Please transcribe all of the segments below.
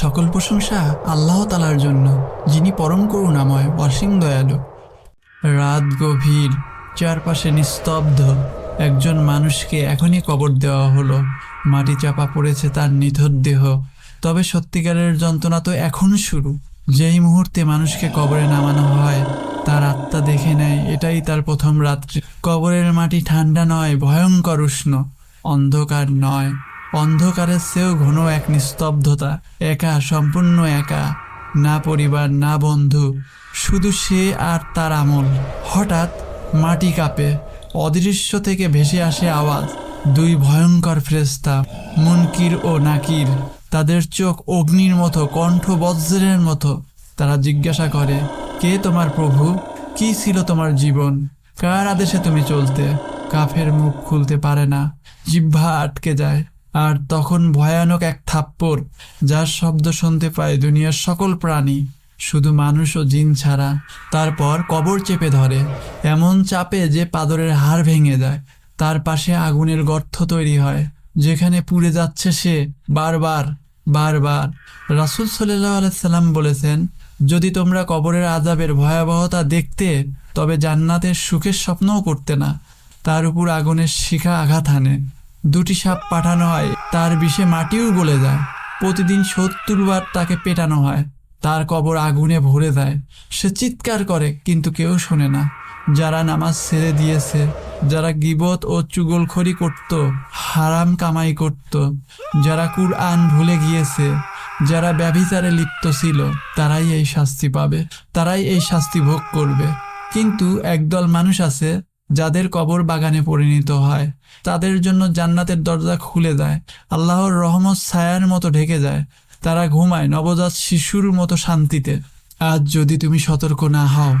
সকল প্রশংসা আল্লাহ তালার জন্য, যিনি পরম করুণাময়, অসীম দয়ালু। রাত গভীর, চারপাশে নিস্তব্ধ। একজন মানুষকে এখনই কবর দেওয়া হলো। মাটি চাপা পড়েছে তার নিথর দেহ। তবে সত্যিকারের যন্ত্রণা তো এখন শুরু। যেই মুহূর্তে মানুষকে কবরে নামানো হয়, তার আত্মা দেখে নেয়, এটাই তার প্রথম রাত্রি। কবরের মাটি ঠান্ডা নয়, ভয়ঙ্কর উষ্ণ। অন্ধকার নয়। অন্ধকারের চেয়েও ঘন এক নিস্তব্ধতা, একা, সম্পূর্ণ একা, না পরিবার, না বন্ধু, শুধু সে আর তার আমল। হঠাৎ মাটি কাঁপে, অদৃশ্য থেকে ভেসে আসে আওয়াজ, দুই ভয়ঙ্কর ফ্রেস্তা মুনকির ও নাকির। তাদের চোখ অগ্নির মতো, কণ্ঠ বজ্রের মতো। তারা জিজ্ঞাসা করে, কে তোমার প্রভু? কি ছিল তোমার জীবন? কার আদেশে তুমি চলতে? কাফের মুখ খুলতে পারে না। জিহ্বা আটকে যায়। আর তখন ভয়ানক এক থাপ্পড়, যার শব্দ শুনতে পায় দুনিয়ার সকল প্রাণী, শুধু মানুষ ও জিন ছাড়া। তারপর কবর চেপে ধরে, এমন চাপে যে পাদরের হাড় ভেঙে যায় তার পাশে আগুনের গর্ত তৈরি হয়, যেখানে পুড়ে যাচ্ছে সে বারবার বারবার। রাসুল সাল্লাহ আলাইসাল্লাম বলেছেন, যদি তোমরা কবরের আজাবের ভয়াবহতা দেখতে, তবে জান্নাতের সুখের স্বপ্নও করতে না। তার উপর আগুনের শিখা আঘাত হানে দুটি সাপ পাঠানো হয়, তার বিষে মাটিও গলে যায়। প্রতিদিন সত্তর বার তাকে পেটানো হয়। তার কবর আগুনে ভরে দেয়। সে চিৎকার করে, কিন্তু কেউ শোনে না। যারা নামাজ ছেড়ে দিয়েছে, যারা গিবত ও চুগলখড়ি করত, হারাম কামাই করত, যারা কুরআন ভুলে গিয়েছে, যারা ব্যভিচারে লিপ্ত ছিল, তারাই এই শাস্তি পাবে, তারাই এই শাস্তি ভোগ করবে। কিন্তু একদল মানুষ আছে যাদের কবর বাগানে পরিণত হয়, তাদের জন্য জান্নাতের দরজা খুলে যায় আল্লাহর রহমত ছায়ার মতো ঢেকে যায় তারা ঘুমায় নবজাত শিশুর মতো শান্তিতে। আজ যদি তুমি সতর্ক না হও,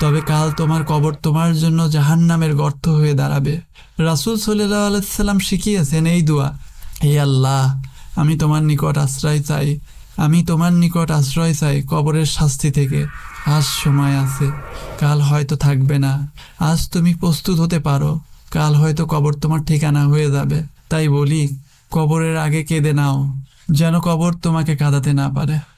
তবে কাল তোমার কবর তোমার জন্য জাহান্নামের গর্ত হয়ে দাঁড়াবে। রাসুল সাল্লাহ আলাইসাল্লাম শিখিয়েছেন এই দোয়া, হে আল্লাহ, আমি তোমার নিকট আশ্রয় চাই আমি তোমার নিকট আশ্রয় চাই কবরের শাস্তি থেকে। আজ সময় আছে, কাল হয়তো থাকবে না। আজ তুমি প্রস্তুত হতে পারো, কাল হয়তো কবর তোমার ঠিকানা হয়ে যাবে। তাই বলি, কবরের আগে কেঁদে নাও, যেন কবর তোমাকে কাঁদাতে না পারে।